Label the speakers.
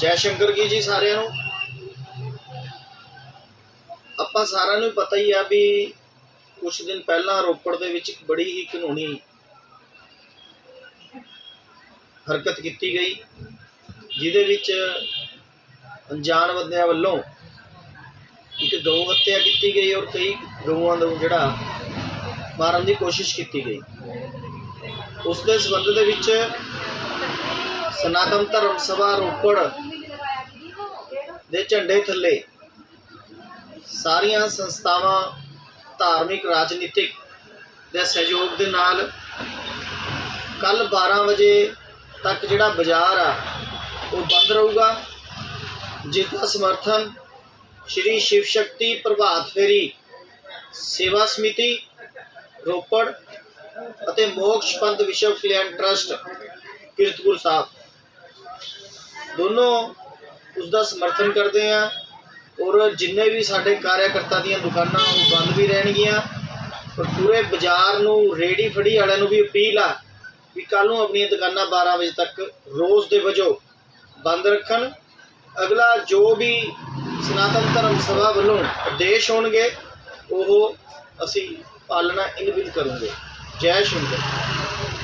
Speaker 1: ਜੈ ਸ਼ੰਕਰ ਕੀ ਜੀ ਸਾਰਿਆਂ ਨੂੰ? ਆਪਾਂ ਸਾਰਿਆਂ ਨੂੰ ਪਤਾ ਹੀ ਆ ਵੀ ਕੁਝ ਦਿਨ ਪਹਿਲਾਂ ਰੋਪੜ ਦੇ ਵਿੱਚ ਇੱਕ ਬੜੀ ਹੀ ਕਾਨੂੰਨੀ ਹਰਕਤ ਕੀਤੀ ਗਈ, ਜਿਹਦੇ ਵਿੱਚ ਅਣਜਾਣ ਬੰਦਿਆਂ ਵੱਲੋਂ ਇੱਕ ਗਊ ਹੱਤਿਆ ਕੀਤੀ ਗਈ ਔਰ ਕਈ ਗਊਆਂ ਨੂੰ ਜਿਹੜਾ ਮਾਰਨ ਦੀ ਕੋਸ਼ਿਸ਼ ਕੀਤੀ ਗਈ। ਉਸ ਦੇ ਸਬੰਧ ਦੇ ਵਿੱਚ ਸਨਾਤਨ ਧਰਮ ਸਭਾ ਰੋਪੜ ਦੇ ਝੰਡੇ ਥੱਲੇ ਸਾਰੀਆਂ ਸੰਸਥਾਵਾਂ ਧਾਰਮਿਕ ਰਾਜਨੀਤਿਕ ਦੇ ਸਹਿਯੋਗ ਦੇ ਨਾਲ ਕੱਲ 12 ਵਜੇ ਤੱਕ ਜਿਹੜਾ ਬਾਜ਼ਾਰ ਆ, ਉਹ ਬੰਦ ਰਹੂਗਾ, ਜਿਸ ਦਾ ਸਮਰਥਨ ਸ਼੍ਰੀ ਸ਼ਿਵ ਸ਼ਕਤੀ ਪ੍ਰਭਾਤ ਫੇਰੀ ਸੇਵਾ ਸਮਿਤੀ, ਰੋਪੜ ਅਤੇ ਮੋਕਸ਼ ਪੰਥ ਵਿਸ਼ਵ ਕਲਿਆਣ ਟਰਸਟ, ਕੀਰਤਪੁਰ ਸਾਹਿਬ। ਦੋਨੋਂ ਉਸ ਦਾ ਸਮਰਥਨ ਕਰਦੇ ਆ ਔਰ ਜਿੰਨੇ ਵੀ ਸਾਡੇ ਕਾਰਿਆਕਰਤਾ ਦੀਆਂ ਦੁਕਾਨਾਂ ਉਹ ਬੰਦ ਵੀ ਰਹਿਣਗੀਆਂ। ਔਰ ਪੂਰੇ ਬਾਜ਼ਾਰ ਨੂੰ ਰੇੜੀ ਫੜੀ ਵਾਲਿਆਂ ਨੂੰ ਵੀ ਅਪੀਲ ਆ ਵੀ ਕੱਲ ਨੂੰ ਆਪਣੀਆਂ ਦੁਕਾਨਾਂ 12 ਵਜੇ ਤੱਕ ਰੋਜ਼ ਦੇ ਵਜੋਂ ਬੰਦ ਰੱਖਣ। ਅਗਲਾ ਜੋ ਵੀ ਸਨਾਤਨ ਧਰਮ ਸਭਾ ਵੱਲੋਂ ਆਦੇਸ਼ ਹੋਣਗੇ, ਉਹ ਅਸੀਂ ਪਾਲਣਾ ਇਨਵਿਲ ਕਰਾਂਗੇ। ਜੈ ਸ਼ੰਕਰ